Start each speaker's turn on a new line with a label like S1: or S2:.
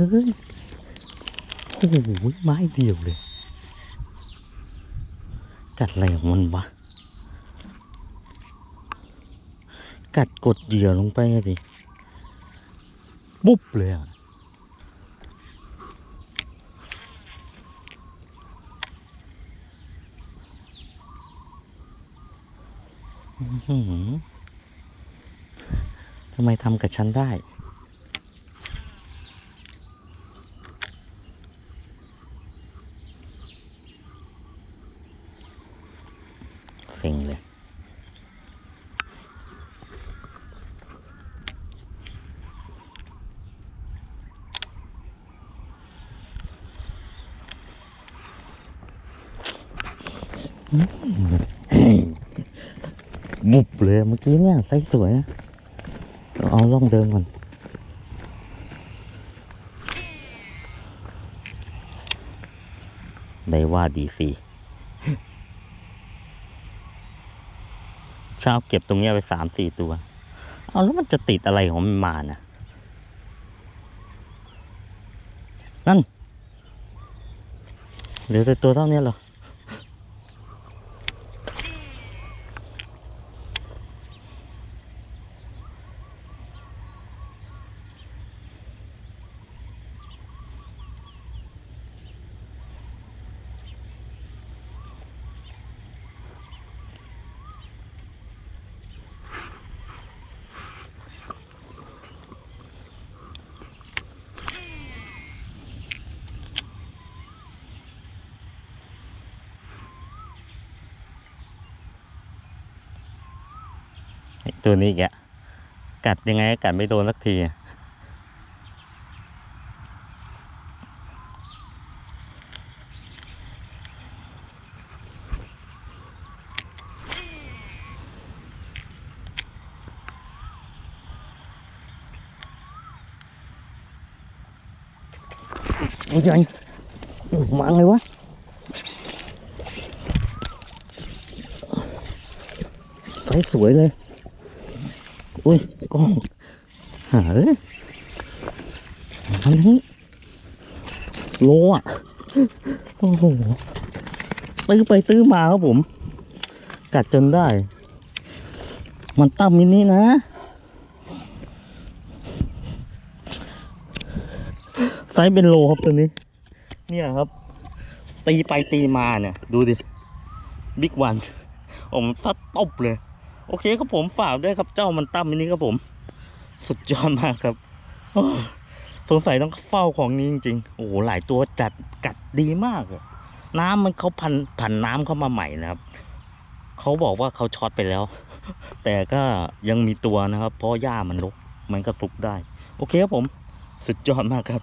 S1: เอ้ยโอ้โหไม้เดียวเลย กัดอะไรของมันวะ กัดกดเหยื่อลงไปไงดิปุ๊บเลยอะทำไมทำกับฉันได้ เซ็งเลย บุบเลยเมื่อกี้เนี่ยไซส์สวยนะเอาล่องเดิมก่อนได้ว่าดีซี เช้าเก็บตรงเนี้ยไปสามสี่ตัว เอาแล้วมันจะติดอะไรของมันมาน่ะนั่นเหลือแต่ตัวเท่านี้เหรอ ตัวนี้แกกัดยังไงกัดไม่โดนสักที Ôi trời Mà ăn này quá Cái sủi lên อุ้ยกล้องหาเลยอันนี้โลอะ โอ้โห ตื้อไปตื้อมาครับผม กัดจนได้ มันตั้มมินินะ ไซส์เป็นโลครับตัวนี้ เนี่ยครับ ตีไปตีมาเนี่ย ดูดิ บิ๊กวัน ผมซัดตบเลย โอเคครับผมฝากด้วยครับเจ้ามันตั้มมินิครับผม สุดยอดมากครับสงสัยต้องเฝ้าของนี้จริงๆ โอ้โหหลายตัวจัดกัดดีมากอะน้ำมันเขาพันผันน้ำเข้ามาใหม่นะครับเขาบอกว่าเขาช็อตไปแล้ว แต่ก็ยังมีตัวนะครับ เพราะหญ้ามันรกมันก็สุกได้ โอเคครับผม สุดยอดมากครับ